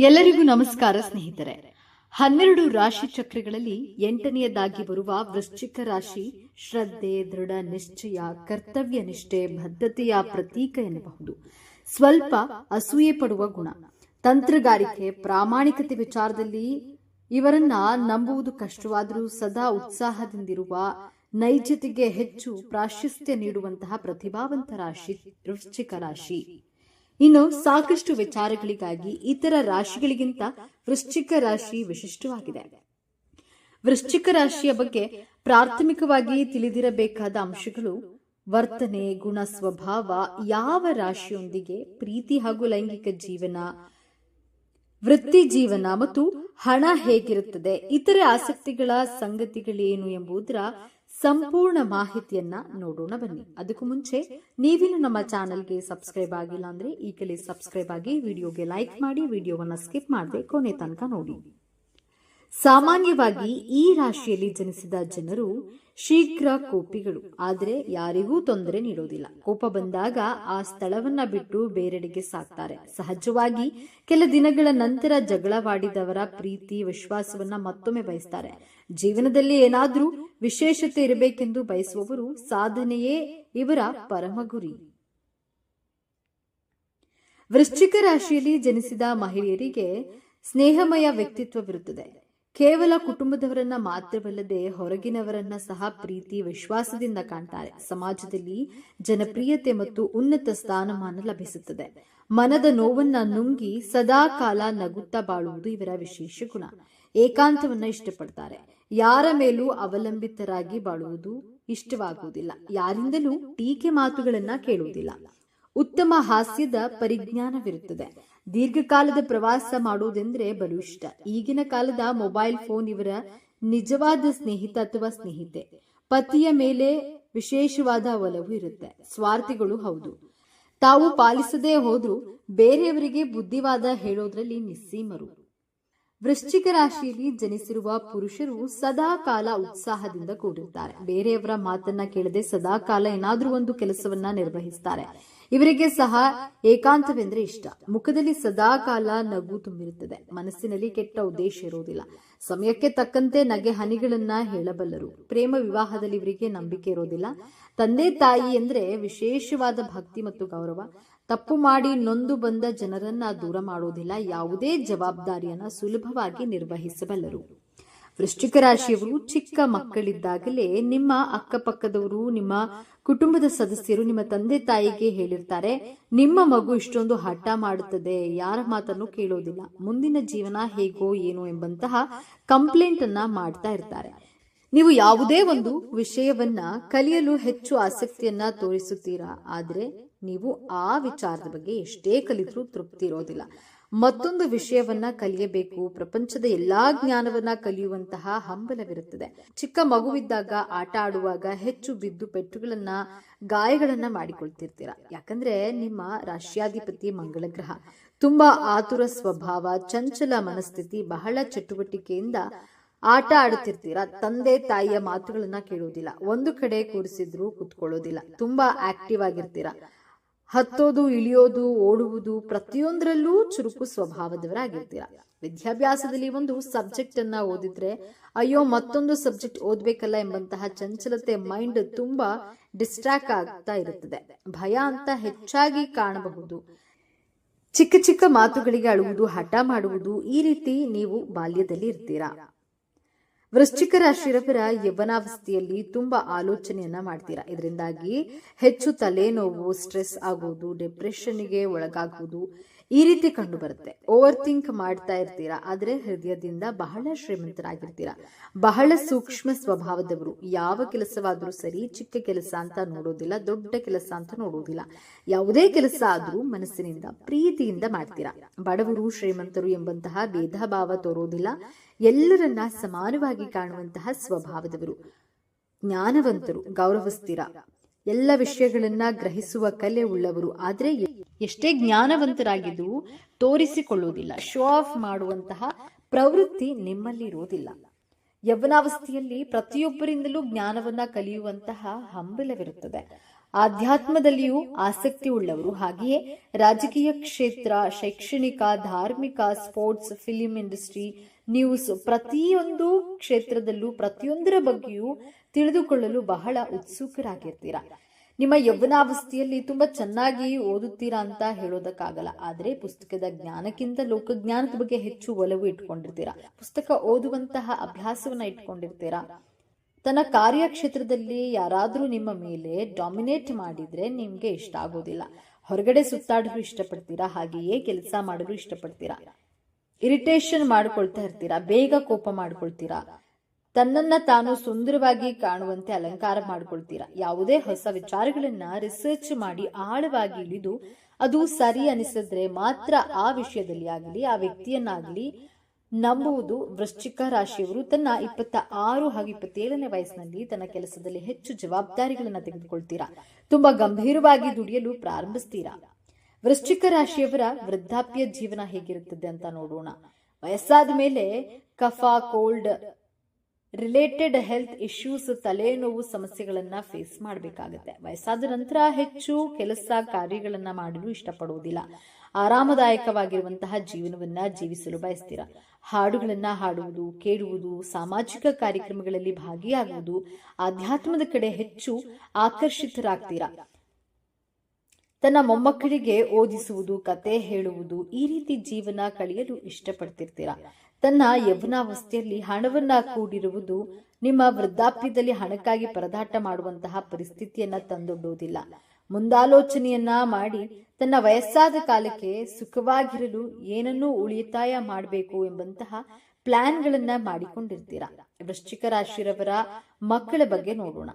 ಎಲ್ಲರಿಗೂ ನಮಸ್ಕಾರ ಸ್ನೇಹಿತರೆ. ಹನ್ನೆರಡು ರಾಶಿ ಚಕ್ರಗಳಲ್ಲಿ ಎಂಟನೆಯದಾಗಿ ಬರುವ ವೃಶ್ಚಿಕ ರಾಶಿ ಶ್ರದ್ಧೆ, ದೃಢ ನಿಶ್ಚಯ, ಕರ್ತವ್ಯ ನಿಷ್ಠೆ ಬದ್ಧತೆಯ ಪ್ರತೀಕ ಎನ್ನಬಹುದು. ಸ್ವಲ್ಪ ಅಸೂಯೆ ಪಡುವ ಗುಣ. ತಂತ್ರಗಾರಿಕೆ, ಪ್ರಾಮಾಣಿಕತೆ ವಿಚಾರದಲ್ಲಿ ಇವರನ್ನ ನಂಬುವುದು ಕಷ್ಟವಾದರೂ ಸದಾ ಉತ್ಸಾಹದಿಂದಿರುವ, ನೈಜತೆಗೆ ಹೆಚ್ಚು ಪ್ರಾಶಸ್ತ್ಯ ನೀಡುವಂತಹ ಪ್ರತಿಭಾವಂತ ರಾಶಿ ವೃಶ್ಚಿಕ ರಾಶಿ. ಇನ್ನು ಸಾಕಷ್ಟು ವಿಚಾರಗಳಿಗಾಗಿ ಇತರ ರಾಶಿಗಳಿಗಿಂತ ವೃಶ್ಚಿಕ ರಾಶಿ ವಿಶಿಷ್ಟವಾಗಿದೆ. ವೃಶ್ಚಿಕ ರಾಶಿಯ ಬಗ್ಗೆ ಪ್ರಾಥಮಿಕವಾಗಿ ತಿಳಿದಿರಬೇಕಾದ ಅಂಶಗಳು ವರ್ತನೆ, ಗುಣ, ಸ್ವಭಾವ ಯಾವ ರಾಶಿಯೊಂದಿಗೆ ಪ್ರೀತಿ ಹಾಗೂ ಲೈಂಗಿಕ ಜೀವನ, ವೃತ್ತಿ ಜೀವನ ಮತ್ತು ಹಣ ಹೇಗಿರುತ್ತದೆ, ಇತರೆ ಆಸಕ್ತಿಗಳ ಸಂಗತಿಗಳೇನು ಎಂಬುದರ ಸಂಪೂರ್ಣ ಮಾಹಿತಿಯನ್ನ ನೋಡೋಣ ಬನ್ನಿ. ಅದಕ್ಕೂ ಮುಂಚೆ ನೀವಿನ್ನು ನಮ್ಮ ಚಾನೆಲ್ಗೆ ಸಬ್ಸ್ಕ್ರೈಬ್ ಆಗಿಲ್ಲ ಅಂದ್ರೆ ಈಗಲೇ ಸಬ್ಸ್ಕ್ರೈಬ್ ಆಗಿ ವಿಡಿಯೋಗೆ ಲೈಕ್ ಮಾಡಿ, ವಿಡಿಯೋವನ್ನ ಸ್ಕಿಪ್ ಮಾಡದೆ ಕೊನೆ ತನಕ ನೋಡಿ. ಸಾಮಾನ್ಯವಾಗಿ ಈ ರಾಶಿಯಲ್ಲಿ ಜನಿಸಿದ ಜನರು ಶೀಘ್ರ ಕೋಪಿಗಳು. ಆದರೆ ಯಾರಿಗೂ ತೊಂದರೆ ನೀಡೋದಿಲ್ಲ. ಕೋಪ ಬಂದಾಗ ಆ ಸ್ಥಳವನ್ನ ಬಿಟ್ಟು ಬೇರೆಡೆಗೆ ಸಾಕ್ತಾರೆ. ಸಹಜವಾಗಿ ಕೆಲ ದಿನಗಳ ನಂತರ ಜಗಳವಾಡಿದವರ ಪ್ರೀತಿ, ವಿಶ್ವಾಸವನ್ನ ಮತ್ತೊಮ್ಮೆ ಬಯಸ್ತಾರೆ. ಜೀವನದಲ್ಲಿ ಏನಾದ್ರೂ ವಿಶೇಷತೆ ಇರಬೇಕೆಂದು ಬಯಸುವವರು ಸಾಧನೆಯೇ ಇವರ ಪರಮ ಗುರಿ ವೃಶ್ಚಿಕ ರಾಶಿಯಲ್ಲಿ ಜನಿಸಿದ ಮಹಿಳೆಯರಿಗೆ ಸ್ನೇಹಮಯ ವ್ಯಕ್ತಿತ್ವವಿರುತ್ತದೆ ಕೇವಲ ಕುಟುಂಬದವರನ್ನ ಮಾತ್ರವಲ್ಲದೆ ಹೊರಗಿನವರನ್ನ ಸಹ ಪ್ರೀತಿ, ವಿಶ್ವಾಸದಿಂದ ಕಾಣ್ತಾರೆ. ಸಮಾಜದಲ್ಲಿ ಜನಪ್ರಿಯತೆ ಮತ್ತು ಉನ್ನತ ಸ್ಥಾನಮಾನ ಲಭಿಸುತ್ತದೆ. ಮನದ ನೋವನ್ನ ನುಂಗಿ ಸದಾ ಕಾಲ ನಗುತ್ತಾ ಬಾಳುವುದು ಇವರ ವಿಶೇಷ ಗುಣ. ಏಕಾಂತವನ್ನ ಇಷ್ಟಪಡ್ತಾರೆ. ಯಾರ ಮೇಲೂ ಅವಲಂಬಿತರಾಗಿ ಬಾಳುವುದು ಇಷ್ಟವಾಗುವುದಿಲ್ಲ. ಯಾರಿಂದಲೂ ಟೀಕೆ ಮಾತುಗಳನ್ನ ಕೇಳುವುದಿಲ್ಲ. ಉತ್ತಮ ಹಾಸ್ಯದ ಪರಿಜ್ಞಾನವಿರುತ್ತದೆ. ದೀರ್ಘಕಾಲದ ಪ್ರವಾಸ ಮಾಡುವುದೆಂದ್ರೆ ಬಲು ಇಷ್ಟ ಈಗಿನ ಕಾಲದ ಮೊಬೈಲ್ ಫೋನ್ ಇವರ ನಿಜವಾದ ಸ್ನೇಹಿತ ಅಥವಾ ಸ್ನೇಹಿತೆ. ಪತಿಯ ಮೇಲೆ ವಿಶೇಷವಾದ ಒಲವು ಇರುತ್ತೆ. ಸ್ವಾರ್ಥಿಗಳು ಹೌದು. ತಾವು ಪಾಲಿಸದೇ ಹೋದ್ರೂ ಬೇರೆಯವರಿಗೆ ಬುದ್ಧಿವಾದ ಹೇಳೋದ್ರಲ್ಲಿ ನಿಸ್ಸೀಮರು. ವೃಶ್ಚಿಕ ರಾಶಿಯಲ್ಲಿ ಜನಿಸಿರುವ ಪುರುಷರು ಸದಾ ಕಾಲ ಉತ್ಸಾಹದಿಂದ ಕೂಡಿರ್ತಾರೆ ಬೇರೆಯವರ ಮಾತನ್ನ ಕೇಳದೆ ಸದಾ ಕಾಲ ಏನಾದ್ರೂ ಒಂದು ಕೆಲಸವನ್ನ ನಿರ್ವಹಿಸ್ತಾರೆ. ಇವರಿಗೆ ಸಹ ಏಕಾಂತವೆಂದ್ರೆ ಇಷ್ಟ. ಮುಖದಲ್ಲಿ ಸದಾ ಕಾಲ ನಗು ತುಂಬಿರುತ್ತದೆ. ಮನಸ್ಸಿನಲ್ಲಿ ಕೆಟ್ಟ ಉದ್ದೇಶ ಇರುವುದಿಲ್ಲ. ಸಮಯಕ್ಕೆ ತಕ್ಕಂತೆ ನಗೆ ಹನಿಗಳನ್ನ ಹೇಳಬಲ್ಲರು. ಪ್ರೇಮ ವಿವಾಹದಲ್ಲಿ ಇವರಿಗೆ ನಂಬಿಕೆ ಇರೋದಿಲ್ಲ ತಂದೆ ತಾಯಿ ಅಂದ್ರೆ ವಿಶೇಷವಾದ ಭಕ್ತಿ ಮತ್ತು ಗೌರವ. ತಪ್ಪು ಮಾಡಿ ನೊಂದು ಬಂದ ಜನರನ್ನ ದೂರ ಮಾಡೋದಿಲ್ಲ. ಯಾವುದೇ ಜವಾಬ್ದಾರಿಯನ್ನ ಸುಲಭವಾಗಿ ನಿರ್ವಹಿಸಬಲ್ಲರು. ವೃಶ್ಚಿಕ ರಾಶಿಯವರು ಚಿಕ್ಕ ಮಕ್ಕಳಿದ್ದಾಗಲೇ ನಿಮ್ಮ ಅಕ್ಕಪಕ್ಕದವರು, ನಿಮ್ಮ ಕುಟುಂಬದ ಸದಸ್ಯರು, ನಿಮ್ಮ ತಂದೆ ತಾಯಿಗೆ ಹೇಳಿರ್ತಾರೆ, ನಿಮ್ಮ ಮಗು ಇಷ್ಟೊಂದು ಹಠ ಮಾಡುತ್ತದೆ, ಯಾರ ಮಾತನ್ನು ಕೇಳೋದಿಲ್ಲ. ಮುಂದಿನ ಜೀವನ ಹೇಗೋ ಏನೋ ಎಂಬಂತಹ ಕಂಪ್ಲೇಂಟ್ ಅನ್ನ ಮಾಡ್ತಾ ಇರ್ತಾರೆ. ನೀವು ಯಾವುದೇ ಒಂದು ವಿಷಯವನ್ನ ಕಲಿಯಲು ಹೆಚ್ಚು ಆಸಕ್ತಿಯನ್ನ ತೋರಿಸುತ್ತೀರಾ? ಆದ್ರೆ ನೀವು ಆ ವಿಚಾರದ ಬಗ್ಗೆ ಎಷ್ಟೇ ಕಲಿತರೂ ತೃಪ್ತಿ ಇರೋದಿಲ್ಲ. ಮತ್ತೊಂದು ವಿಷಯವನ್ನ ಕಲಿಯಬೇಕು. ಪ್ರಪಂಚದ ಎಲ್ಲಾ ಜ್ಞಾನವನ್ನ ಕಲಿಯುವಂತಹ ಹಂಬಲವಿರುತ್ತದೆ. ಚಿಕ್ಕ ಮಗುವಿದ್ದಾಗ ಆಟ ಆಡುವಾಗ ಹೆಚ್ಚು ಬಿದ್ದು ಪೆಟ್ಟುಗಳನ್ನ, ಗಾಯಗಳನ್ನ ಮಾಡಿಕೊಳ್ತಿರ್ತೀರ. ಯಾಕಂದ್ರೆ ನಿಮ್ಮ ರಾಷ್ಟ್ರಾಧಿಪತಿ ಮಂಗಳ ಗ್ರಹ ತುಂಬಾ ಆತುರ ಸ್ವಭಾವ, ಚಂಚಲ ಮನಸ್ಥಿತಿ, ಬಹಳ ಚಟುವಟಿಕೆಯಿಂದ ಆಟ ಆಡುತ್ತಿರ್ತೀರಾ. ತಂದೆ, ತಾಯಿಯ ಮಾತುಗಳನ್ನ ಕೇಳುವುದಿಲ್ಲ ಒಂದು ಕಡೆ ಕೂರಿಸಿದ್ರು ಕುತ್ಕೊಳ್ಳೋದಿಲ್ಲ. ತುಂಬಾ ಆಕ್ಟಿವ್ ಆಗಿರ್ತೀರಾ. ಹತ್ತೋದು, ಇಳಿಯೋದು, ಓಡುವುದು ಪ್ರತಿಯೊಂದರಲ್ಲೂ ಚುರುಕು ಸ್ವಭಾವದವರಾಗಿರ್ತೀರ. ವಿದ್ಯಾಭ್ಯಾಸದಲ್ಲಿ ಒಂದು ಸಬ್ಜೆಕ್ಟ್ ಅನ್ನ ಓದಿದ್ರೆ, ಅಯ್ಯೋ, ಮತ್ತೊಂದು ಸಬ್ಜೆಕ್ಟ್ ಓದ್ಬೇಕಲ್ಲ ಎಂಬಂತಹ ಚಂಚಲತೆ ಮೈಂಡ್ ತುಂಬಾ ಡಿಸ್ಟ್ರಾಕ್ಟ್ ಆಗ್ತಾ ಇರುತ್ತದೆ. ಭಯ ಅಂತ ಹೆಚ್ಚಾಗಿ ಕಾಣಬಹುದು. ಚಿಕ್ಕ ಚಿಕ್ಕ ಮಾತುಗಳಿಗೆ ಅಳುವುದು, ಹಠ ಮಾಡುವುದು ಈ ರೀತಿ ನೀವು ಬಾಲ್ಯದಲ್ಲಿ ಇರ್ತೀರಾ? ವೃಶ್ಚಿಕ ರಾಶಿರವರ ಯೌವನಾವಸ್ಥೆಯಲ್ಲಿ ತುಂಬಾ ಆಲೋಚನೆಯನ್ನ ಮಾಡ್ತೀರಾ? ಇದರಿಂದಾಗಿ ಹೆಚ್ಚು ತಲೆನೋವು, ಸ್ಟ್ರೆಸ್ ಆಗುವುದು ಡಿಪ್ರೆಷನ್ಗೆ ಒಳಗಾಗುವುದು ಈ ರೀತಿ ಕಂಡು ಬರುತ್ತೆ ಓವರ್ ಥಿಂಕ್ ಮಾಡ್ತಾ ಇರ್ತೀರಾ? ಆದ್ರೆ ಹೃದಯದಿಂದ ಬಹಳ ಶ್ರೀಮಂತರಾಗಿರ್ತೀರಾ? ಬಹಳ ಸೂಕ್ಷ್ಮ ಸ್ವಭಾವದವರು. ಯಾವ ಕೆಲಸವಾದ್ರೂ ಸರಿ, ಚಿಕ್ಕ ಕೆಲಸ ಅಂತ ನೋಡೋದಿಲ್ಲ, ದೊಡ್ಡ ಕೆಲಸ ಅಂತ ನೋಡೋದಿಲ್ಲ. ಯಾವುದೇ ಕೆಲಸ ಆದ್ರೂ ಮನಸ್ಸಿನಿಂದ, ಪ್ರೀತಿಯಿಂದ ಮಾಡ್ತೀರಾ? ಬಡವರು ಶ್ರೀಮಂತರು ಎಂಬಂತಹ ಭೇದ ಭಾವ ತೋರೋದಿಲ್ಲ. ಎಲ್ಲರನ್ನ ಸಮಾನವಾಗಿ ಕಾಣುವಂತಹ ಸ್ವಭಾವದವರು. ಜ್ಞಾನವಂತರು, ಗೌರವಸ್ಥಿರ. ಎಲ್ಲ ವಿಷಯಗಳನ್ನ ಗ್ರಹಿಸುವ ಕಲೆ ಉಳ್ಳವರು. ಆದ್ರೆ ಎಷ್ಟೇ ಜ್ಞಾನವಂತರಾಗಿದ್ದು ತೋರಿಸಿಕೊಳ್ಳುವುದಿಲ್ಲ. ಶೋ ಆಫ್ ಮಾಡುವಂತಹ ಪ್ರವೃತ್ತಿ ನಿಮ್ಮಲ್ಲಿ ಇರುವುದಿಲ್ಲ ಯೌವನಾವಸ್ಥೆಯಲ್ಲಿ ಪ್ರತಿಯೊಬ್ಬರಿಂದಲೂ ಜ್ಞಾನವನ್ನ ಕಲಿಯುವಂತಹ ಹಂಬಲವಿರುತ್ತದೆ. ಆಧ್ಯಾತ್ಮದಲ್ಲಿಯೂ ಆಸಕ್ತಿ ಉಳ್ಳವರು. ಹಾಗೆಯೇ ರಾಜಕೀಯ ಕ್ಷೇತ್ರ, ಶೈಕ್ಷಣಿಕ, ಧಾರ್ಮಿಕ ಸ್ಪೋರ್ಟ್ಸ್ ಫಿಲಿಂ ಇಂಡಸ್ಟ್ರಿ ನ್ಯೂಸ್ ಪ್ರತಿಯೊಂದು ಕ್ಷೇತ್ರದಲ್ಲೂ, ಪ್ರತಿಯೊಂದರ ಬಗ್ಗೆಯೂ ತಿಳಿದುಕೊಳ್ಳಲು ಬಹಳ ಉತ್ಸುಕರಾಗಿರ್ತೀರ? ನಿಮ್ಮ ಯೌವನಾವಸ್ಥೆಯಲ್ಲಿ ತುಂಬಾ ಚೆನ್ನಾಗಿ ಓದುತ್ತೀರಾ ಅಂತ ಹೇಳೋದಕ್ಕಾಗಲ್ಲ. ಆದ್ರೆ ಪುಸ್ತಕದ ಜ್ಞಾನಕ್ಕಿಂತ ಲೋಕಜ್ಞಾನದ ಬಗ್ಗೆ ಹೆಚ್ಚು ಒಲವು ಇಟ್ಕೊಂಡಿರ್ತೀರಾ? ಪುಸ್ತಕ ಓದುವಂತಹ ಅಭ್ಯಾಸವನ್ನ ಇಟ್ಕೊಂಡಿರ್ತೀರಾ? ತನ್ನ ಕಾರ್ಯಕ್ಷೇತ್ರದಲ್ಲಿ ಯಾರಾದರೂ ನಿಮ್ಮ ಮೇಲೆ ಡಾಮಿನೇಟ್ ಮಾಡಿದ್ರೆ ನಿಮ್ಗೆ ಇಷ್ಟ ಆಗೋದಿಲ್ಲ. ಹೊರಗಡೆ ಸುತ್ತಾಡಲು ಇಷ್ಟಪಡ್ತೀರಾ? ಹಾಗೆಯೇ ಕೆಲಸ ಮಾಡಲು ಇಷ್ಟಪಡ್ತೀರಾ? ಇರಿಟೇಷನ್ ಮಾಡ್ಕೊಳ್ತಾ ಇರ್ತೀರಾ? ಬೇಗ ಕೋಪ ಮಾಡ್ಕೊಳ್ತೀರಾ? ತನ್ನನ್ನ ತಾನು ಸುಂದರವಾಗಿ ಕಾಣುವಂತೆ ಅಲಂಕಾರ ಮಾಡ್ಕೊಳ್ತೀರಾ? ಯಾವುದೇ ಹೊಸ ವಿಚಾರಗಳನ್ನ ರಿಸರ್ಚ್ ಮಾಡಿ ಆಳವಾಗಿ ಇಳಿದು ಅದು ಸರಿ ಅನಿಸಿದ್ರೆ ಮಾತ್ರ ಆ ವಿಷಯದಲ್ಲಿ ಆಗಲಿ, ಆ ವ್ಯಕ್ತಿಯನ್ನಾಗಲಿ ನಂಬುವುದು ವೃಶ್ಚಿಕ ರಾಶಿಯವರು ತನ್ನ ಇಪ್ಪತ್ತ ಆರು ಹಾಗೂ ಇಪ್ಪತ್ತೇಳನೇ ವಯಸ್ಸಿನಲ್ಲಿ ತನ್ನ ಕೆಲಸದಲ್ಲಿ ಹೆಚ್ಚು ಜವಾಬ್ದಾರಿಗಳನ್ನ ತೆಗೆದುಕೊಳ್ತೀರಾ? ತುಂಬಾ ಗಂಭೀರವಾಗಿ ದುಡಿಯಲು ಪ್ರಾರಂಭಿಸ್ತೀರಾ? ವೃಶ್ಚಿಕ ರಾಶಿಯವರ ವೃದ್ಧಾಪ್ಯ ಜೀವನ ಹೇಗಿರುತ್ತದೆ ಅಂತ ನೋಡೋಣ. ವಯಸ್ಸಾದ ಮೇಲೆ ಕಫ, ಕೋಲ್ಡ್, ರಿಲೇಟೆಡ್ ಹೆಲ್ತ್ ಇಶ್ಯೂಸ್, ತಲೆನೋವು ಸಮಸ್ಯೆಗಳನ್ನ ಫೇಸ್ ಮಾಡಬೇಕಾಗುತ್ತೆ. ವಯಸ್ಸಾದ ನಂತರ ಹೆಚ್ಚು ಕೆಲಸ ಕಾರ್ಯಗಳನ್ನ ಮಾಡಲು ಇಷ್ಟಪಡುವುದಿಲ್ಲ ಆರಾಮದಾಯಕವಾಗಿರುವಂತಹ ಜೀವನವನ್ನ ಜೀವಿಸಲು ಬಯಸ್ತೀರ. ಹಾಡುಗಳನ್ನ ಹಾಡುವುದು, ಕೇಳುವುದು, ಸಾಮಾಜಿಕ ಕಾರ್ಯಕ್ರಮಗಳಲ್ಲಿ ಭಾಗಿಯಾಗುವುದು, ಆಧ್ಯಾತ್ಮದ ಕಡೆ ಹೆಚ್ಚು ಆಕರ್ಷಿತರಾಗ್ತೀರಾ. ತನ್ನ ಮೊಮ್ಮಕ್ಕಳಿಗೆ ಓದಿಸುವುದು, ಕತೆ ಹೇಳುವುದು, ಈ ರೀತಿ ಜೀವನ ಕಳೆಯಲು ಇಷ್ಟಪಡ್ತಿರ್ತೀರಾ. ತನ್ನ ಯೌವನಾವಸ್ಥೆಯಲ್ಲಿ ಹಣವನ್ನ ಕೂಡಿರುವುದು ನಿಮ್ಮ ವೃದ್ಧಾಪ್ಯದಲ್ಲಿ ಹಣಕ್ಕಾಗಿ ಪರದಾಟ ಮಾಡುವಂತಹ ಪರಿಸ್ಥಿತಿಯನ್ನ ತಂದೊಡ್ಡುವುದಿಲ್ಲ ಮುಂದಾಲೋಚನೆಯನ್ನ ಮಾಡಿ ತನ್ನ ವಯಸ್ಸಾದ ಕಾಲಕ್ಕೆ ಸುಖವಾಗಿರಲು ಏನನ್ನೂ ಉಳಿತಾಯ ಮಾಡಬೇಕು ಎಂಬಂತಹ ಪ್ಲಾನ್ಗಳನ್ನ ಮಾಡಿಕೊಂಡಿರ್ತೀರಾ. ವೃಶ್ಚಿಕ ರಾಶಿರವರ ಮಕ್ಕಳ ಬಗ್ಗೆ ನೋಡೋಣ.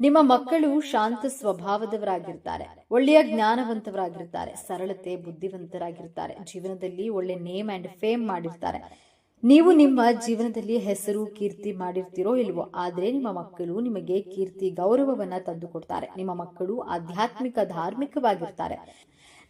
ನಿಮ್ಮ ಮಕ್ಕಳು ಶಾಂತ ಸ್ವಭಾವದವರಾಗಿರ್ತಾರೆ, ಒಳ್ಳೆಯ ಜ್ಞಾನವಂತವರಾಗಿರ್ತಾರೆ ಸರಳತೆ, ಬುದ್ಧಿವಂತರಾಗಿರ್ತಾರೆ, ಜೀವನದಲ್ಲಿ ಒಳ್ಳೆ ನೇಮ್ ಅಂಡ್ ಫೇಮ್ ಮಾಡಿರ್ತಾರೆ. ನೀವು ನಿಮ್ಮ ಜೀವನದಲ್ಲಿ ಹೆಸರು, ಕೀರ್ತಿ ಮಾಡಿರ್ತೀರೋ ಇಲ್ವೋ, ಆದ್ರೆ ನಿಮ್ಮ ಮಕ್ಕಳು ನಿಮಗೆ ಕೀರ್ತಿ, ಗೌರವವನ್ನ ತಂದುಕೊಡ್ತಾರೆ. ನಿಮ್ಮ ಮಕ್ಕಳು ಆಧ್ಯಾತ್ಮಿಕ, ಧಾರ್ಮಿಕವಾಗಿರ್ತಾರೆ.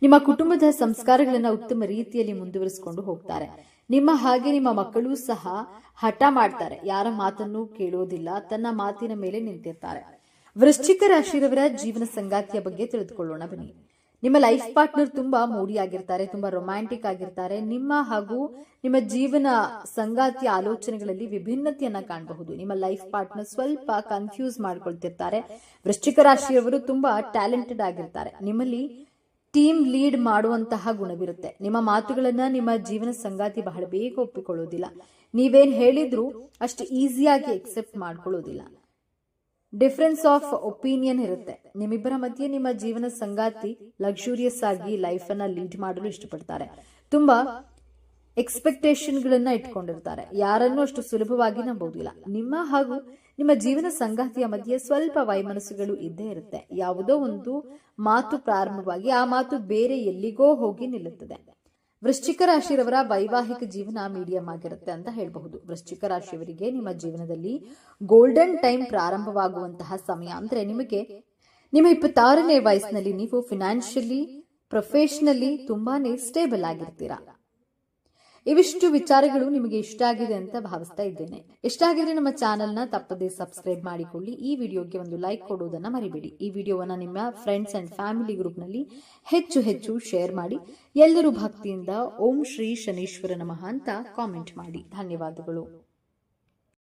ನಿಮ್ಮ ಕುಟುಂಬದ ಸಂಸ್ಕಾರಗಳನ್ನ ಉತ್ತಮ ರೀತಿಯಲ್ಲಿ ಮುಂದುವರಿಸಿಕೊಂಡು ಹೋಗ್ತಾರೆ. ನಿಮ್ಮ ಹಾಗೆ ನಿಮ್ಮ ಮಕ್ಕಳು ಸಹ ಹಠ ಮಾಡ್ತಾರೆ. ಯಾರ ಮಾತನ್ನು ಕೇಳೋದಿಲ್ಲ, ತನ್ನ ಮಾತಿನ ಮೇಲೆ ನಿಂತಿರ್ತಾರೆ. ವೃಶ್ಚಿಕ ರಾಶಿರವರ ಜೀವನ ಸಂಗಾತಿಯ ಬಗ್ಗೆ ತಿಳಿದುಕೊಳ್ಳೋಣ ಬನ್ನಿ. ನಿಮ್ಮ ಲೈಫ್ ಪಾರ್ಟ್ನರ್ ತುಂಬಾ ಮೂಡಿ ಆಗಿರ್ತಾರೆ ತುಂಬಾ ರೊಮ್ಯಾಂಟಿಕ್ ಆಗಿರ್ತಾರೆ. ನಿಮ್ಮ ಹಾಗೂ ನಿಮ್ಮ ಜೀವನ ಸಂಗಾತಿಯ ಆಲೋಚನೆಗಳಲ್ಲಿ ವಿಭಿನ್ನತೆಯನ್ನ ಕಾಣಬಹುದು. ನಿಮ್ಮ ಲೈಫ್ ಪಾರ್ಟ್ನರ್ ಸ್ವಲ್ಪ ಕನ್ಫ್ಯೂಸ್ ಮಾಡ್ಕೊಳ್ತಿರ್ತಾರೆ. ವೃಶ್ಚಿಕ ರಾಶಿಯವರು ತುಂಬಾ ಟ್ಯಾಲೆಂಟೆಡ್ ಆಗಿರ್ತಾರೆ. ನಿಮ್ಮಲ್ಲಿ ಟೀಮ್ ಲೀಡ್ ಮಾಡುವಂತಹ ಗುಣವಿರುತ್ತೆ. ನಿಮ್ಮ ಮಾತುಗಳನ್ನ ನಿಮ್ಮ ಜೀವನ ಸಂಗಾತಿ ಬಹಳ ಬೇಗ ಒಪ್ಪಿಕೊಳ್ಳೋದಿಲ್ಲ. ನೀವೇನ್ ಹೇಳಿದ್ರು ಅಷ್ಟು ಈಸಿಯಾಗಿ ಎಕ್ಸೆಪ್ಟ್ ಮಾಡ್ಕೊಳ್ಳೋದಿಲ್ಲ. ಡಿಫರೆನ್ಸ್ ಆಫ್ ಒಪಿನಿಯನ್ ಇರುತ್ತೆ. ನಿಮ್ಮಿಬ್ಬರ ಮಧ್ಯೆ ನಿಮ್ಮ ಜೀವನ ಸಂಗಾತಿ ಲಕ್ಸುರಿಯಸ್ ಆಗಿ ಲೈಫ್ ಅನ್ನ ಲೀಡ್ ಮಾಡಲು ಇಷ್ಟಪಡ್ತಾರೆ. ತುಂಬಾ ಎಕ್ಸ್ಪೆಕ್ಟೇಷನ್ ಗಳನ್ನ ಇಟ್ಕೊಂಡಿರ್ತಾರೆ. ಯಾರನ್ನೂ ಅಷ್ಟು ಸುಲಭವಾಗಿ ನಂಬೋದಿಲ್ಲ ನಿಮ್ಮ ಹಾಗೂ ನಿಮ್ಮ ಜೀವನ ಸಂಗಾತಿಯ ಮಧ್ಯೆ ಸ್ವಲ್ಪ ವೈಮನಸ್ಸುಗಳು ಇದ್ದೇ ಇರುತ್ತೆ. ಯಾವುದೋ ಒಂದು ಮಾತು ಪ್ರಾರಂಭವಾಗಿ ಆ ಮಾತು ಬೇರೆ ಎಲ್ಲಿಗೋ ಹೋಗಿ ನಿಲ್ಲುತ್ತದೆ. ವೃಶ್ಚಿಕ ರಾಶಿಯವರ ವೈವಾಹಿಕ ಜೀವನ ಮೀಡಿಯಂ ಆಗಿರುತ್ತೆ ಅಂತ ಹೇಳಬಹುದು. ವೃಶ್ಚಿಕ ರಾಶಿಯವರಿಗೆ ನಿಮ್ಮ ಜೀವನದಲ್ಲಿ ಗೋಲ್ಡನ್ ಟೈಮ್ ಪ್ರಾರಂಭವಾಗುವಂತಹ ಸಮಯ ಅಂದ್ರೆ ನಿಮಗೆ, ನಿಮ್ಮ ಇಪ್ಪತ್ತಾರನೇ ವಯಸ್ಸಿನಲ್ಲಿ ನೀವು ಫಿನಾನ್ಷಿಯಲಿ ಪ್ರೊಫೆಷನಲಿ ತುಂಬಾನೇ ಸ್ಟೇಬಲ್ ಆಗಿರ್ತೀರಾ. ಇವಿಷ್ಟು ವಿಚಾರಗಳು ನಿಮಗೆ ಇಷ್ಟ ಆಗಿದೆ ಅಂತ ಭಾವಿಸ್ತಾ ಇದ್ದೇನೆ. ಇಷ್ಟ ಆಗಿದ್ರೆ ನಮ್ಮ ಚಾನೆಲ್ನ ತಪ್ಪದೇ ಸಬ್ಸ್ಕ್ರೈಬ್ ಮಾಡಿಕೊಳ್ಳಿ. ಈ ವಿಡಿಯೋಗೆ ಒಂದು ಲೈಕ್ ಕೊಡುವುದನ್ನ ಮರಿಬೇಡಿ. ಈ ವಿಡಿಯೋವನ್ನ ನಿಮ್ಮ ಫ್ರೆಂಡ್ಸ್ ಅಂಡ್ ಫ್ಯಾಮಿಲಿ ಗ್ರೂಪ್ನಲ್ಲಿ ಹೆಚ್ಚು ಹೆಚ್ಚು ಶೇರ್ ಮಾಡಿ. ಎಲ್ಲರೂ ಭಕ್ತಿಯಿಂದ ಓಂ ಶ್ರೀ ಶನೀಶ್ವರ ನಮಃ ಅಂತ ಕಾಮೆಂಟ್ ಮಾಡಿ. ಧನ್ಯವಾದಗಳು.